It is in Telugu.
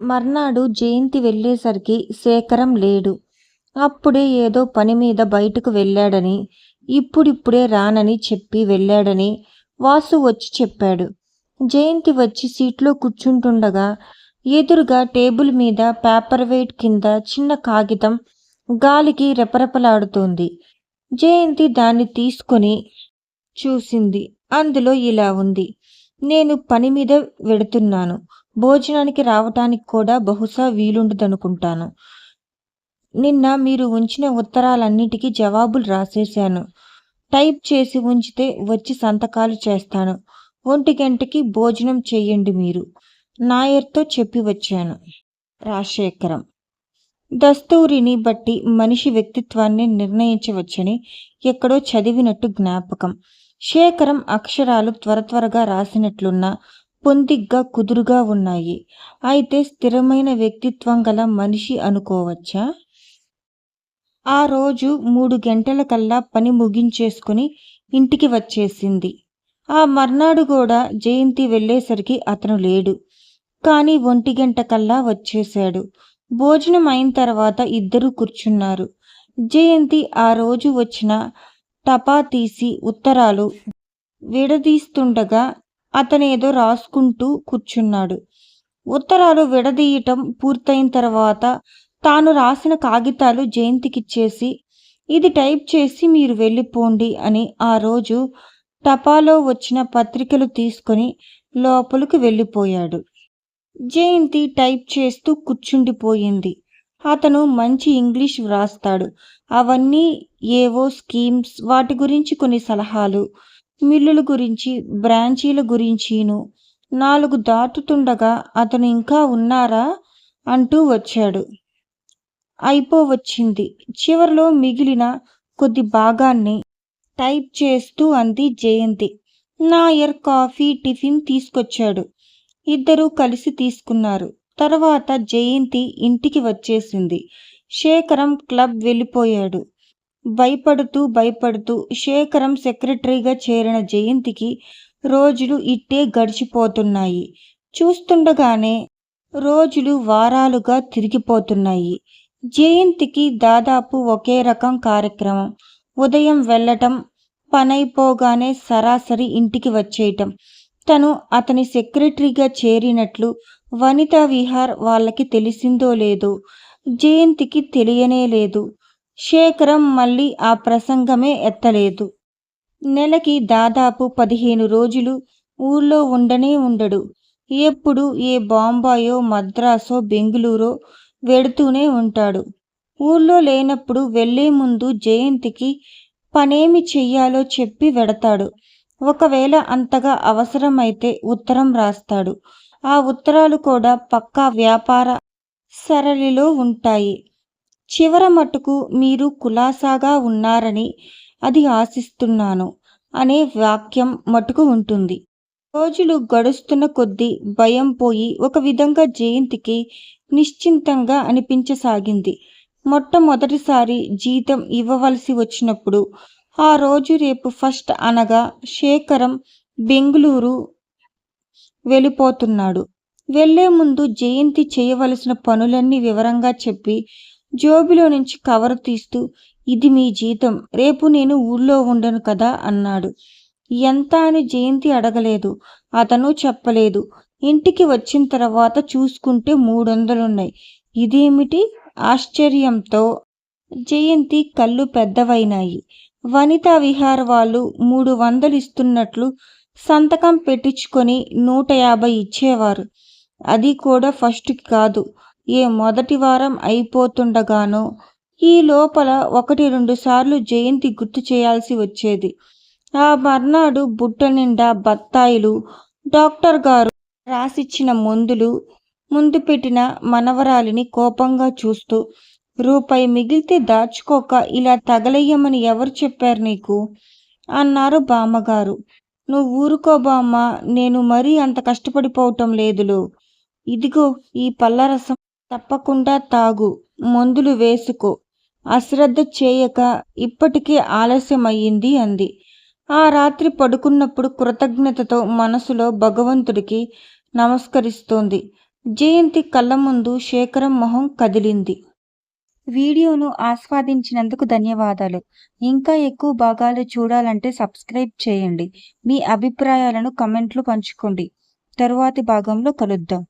మర్నాడు జయంతి వెళ్ళేసరికి శేఖరం లేడు. అప్పుడే ఏదో పని మీద బయటకు వెళ్ళాడని, ఇప్పుడిప్పుడే రానని చెప్పి వెళ్ళాడని వాసు వచ్చి చెప్పాడు. జయంతి వచ్చి సీట్లో కూర్చుంటుండగా ఎదురుగా టేబుల్ మీద పేపర్ వెయిట్ కింద చిన్న కాగితం గాలికి రెపరెపలాడుతోంది. జయంతి దాన్ని తీసుకొని చూసింది. అందులో ఇలా ఉంది. నేను పని మీద వెడుతున్నాను. భోజనానికి రావటానికి కూడా బహుశా వీలుండదనుకుంటాను. నిన్న మీరు ఉంచిన ఉత్తరాలన్నిటికీ జవాబులు రాసేశాను. టైప్ చేసి ఉంచితే వచ్చి సంతకాలు చేస్తాను. ఒంటిగంటకి భోజనం చెయ్యండి మీరు. నాయర్తో చెప్పి వచ్చాను. రాజశేఖరం దస్తూరిని బట్టి మనిషి వ్యక్తిత్వాన్ని నిర్ణయించవచ్చని ఎక్కడో చదివినట్టు జ్ఞాపకం. శేఖరం అక్షరాలు త్వర త్వరగా రాసినట్లున్నా పొందిగ్గా కుదురుగా ఉన్నాయి. అయితే స్థిరమైన వ్యక్తిత్వం గల మనిషి అనుకోవచ్చా? ఆ రోజు మూడు గంటలకల్లా పని ముగించేసుకుని ఇంటికి వచ్చేసింది. ఆ మర్నాడు కూడా జయంతి వెళ్ళేసరికి అతను లేడు. కానీ ఒంటి గంట కల్లా వచ్చేశాడు. భోజనం అయిన తర్వాత ఇద్దరూ కూర్చున్నారు. జయంతి ఆ రోజు వచ్చిన టపా తీసి ఉత్తరాలు విడదీస్తుండగా అతనేదో రాసుకుంటూ కూర్చున్నాడు. ఉత్తరాలు విడదీయటం పూర్తయిన తర్వాత తాను రాసిన కాగితాలు జయంతికిచ్చేసి ఇది టైప్ చేసి మీరు వెళ్ళిపోండి అని ఆ రోజు టపాలో వచ్చిన పత్రికలు తీసుకొని లోపలికి వెళ్ళిపోయాడు. జయంతి టైప్ చేస్తూ కూర్చుండిపోయింది. అతను మంచి ఇంగ్లీష్ వ్రాస్తాడు. అవన్నీ ఏవో స్కీమ్స్ వాటి గురించి కొన్ని సలహాలు, మిల్లుల గురించి, బ్రాంచీల గురించీను. నాలుగు దాటుతుండగా అతను ఇంకా ఉన్నారా? అంటూ వచ్చాడు. అయిపోవచ్చింది. చివరిలో మిగిలిన కొద్ది భాగాన్ని టైప్ చేస్తూ అంది జయంతి. నాయర్ కాఫీ, టిఫిన్ తీసుకొచ్చాడు. ఇద్దరూ కలిసి తీసుకున్నారు. తర్వాత జయంతి ఇంటికి వచ్చేసింది. శేఖరం క్లబ్ వెళ్ళిపోయాడు. భయపడుతూ భయపడుతూ శేఖరం సెక్రటరీగా చేరిన జయంతికి రోజులు ఇట్టే గడిచిపోతున్నాయి. చూస్తుండగానే రోజులు వారాలుగా తిరిగిపోతున్నాయి. జయంతికి దాదాపు ఒకే రకం కార్యక్రమం. ఉదయం వెళ్ళటం, పనైపోగానే సరాసరి ఇంటికి వచ్చేయటం. తను అతని సెక్రటరీగా చేరినట్లు వనితా విహార్ వాళ్ళకి తెలిసిందో లేదో జయంతికి తెలియనే లేదు శేఖరం మళ్ళీ ఆ ప్రసంగమే ఎత్తలేదు. నెలకి దాదాపు పదిహేను రోజులు ఊళ్ళో ఉండనే ఉండడు. ఎప్పుడు ఏ బాంబాయో, మద్రాసో, బెంగుళూరో వెడుతూనే ఉంటాడు. ఊళ్ళో లేనప్పుడు వెళ్ళే ముందు జయంతికి పనేమి చెయ్యాలో చెప్పి వెడతాడు. ఒకవేళ అంతగా అవసరమైతే ఉత్తరం రాస్తాడు. ఆ ఉత్తరాలు కూడా పక్కా వ్యాపార సరళిలో ఉంటాయి. చివర మటుకు మీరు కులాసాగా ఉన్నారని అది ఆశిస్తున్నాను అనే వాక్యం మటుకు ఉంటుంది. రోజులు గడుస్తున్న కొద్దీ భయం పోయి ఒక విధంగా జయంతికి నిశ్చింతంగా అనిపించసాగింది. మొట్టమొదటిసారి జీతం ఇవ్వవలసి వచ్చినప్పుడు ఆ రోజు రేపు ఫస్ట్ అనగా శేఖరం బెంగుళూరు వెళ్ళిపోతున్నాడు. వెళ్ళే ముందు జయంతి చేయవలసిన పనులన్నీ వివరంగా చెప్పి జోబిలో నుంచి కవర్ తీస్తూ ఇది మీ జీతం. రేపు నేను ఊళ్ళో ఉండను కదా అన్నాడు. ఎంత అని జయంతి అడగలేదు. అతను చెప్పలేదు. ఇంటికి వచ్చిన తర్వాత చూసుకుంటే మూడొందలున్నాయి. ఇదేమిటి? ఆశ్చర్యంతో జయంతి కళ్ళు పెద్దవైనాయి. వనితా విహార్ వాళ్ళు మూడు వందలు ఇస్తున్నట్లు సంతకం పెట్టించుకొని నూట యాభై ఇచ్చేవారు. అది కూడా ఫస్ట్కి కాదు. ఏ మొదటి వారం అయిపోతుండగానో ఈ లోపల ఒకటి రెండు సార్లు జయంతి గుర్తు చేయాల్సి వచ్చేది. ఆ మర్నాడు బుట్ట నిండా బత్తాయిలు, డాక్టర్ గారు రాసిచ్చిన మందులు ముందు పెట్టిన మనవరాలిని కోపంగా చూస్తూ రూపాయి మిగిలితే దాచుకోక ఇలా తగలయ్యమని ఎవరు చెప్పారు నీకు? అన్నారు బామ్మగారు. నువ్వు ఊరుకో బామ్మ నేను మరీ అంత కష్టపడిపోవటం లేదులో. ఇదిగో ఈ పళ్ళరసం తప్పకుండా తాగు. మందులు వేసుకో. అశ్రద్ధ చేయక ఇప్పటికే ఆలస్యమయ్యింది అంది. ఆ రాత్రి పడుకున్నప్పుడు కృతజ్ఞతతో మనసులో భగవంతుడికి నమస్కరిస్తోంది. జయంతి కళ్ళ ముందు శేఖరం మొహం కదిలింది వీడియోను ఆస్వాదించినందుకు ధన్యవాదాలు ఇంకా ఎక్కువ భాగాలు చూడాలంటే సబ్స్క్రైబ్ చేయండి మీ అభిప్రాయాలను కమెంట్లు పంచుకోండి తరువాతి భాగంలో కలుద్దాం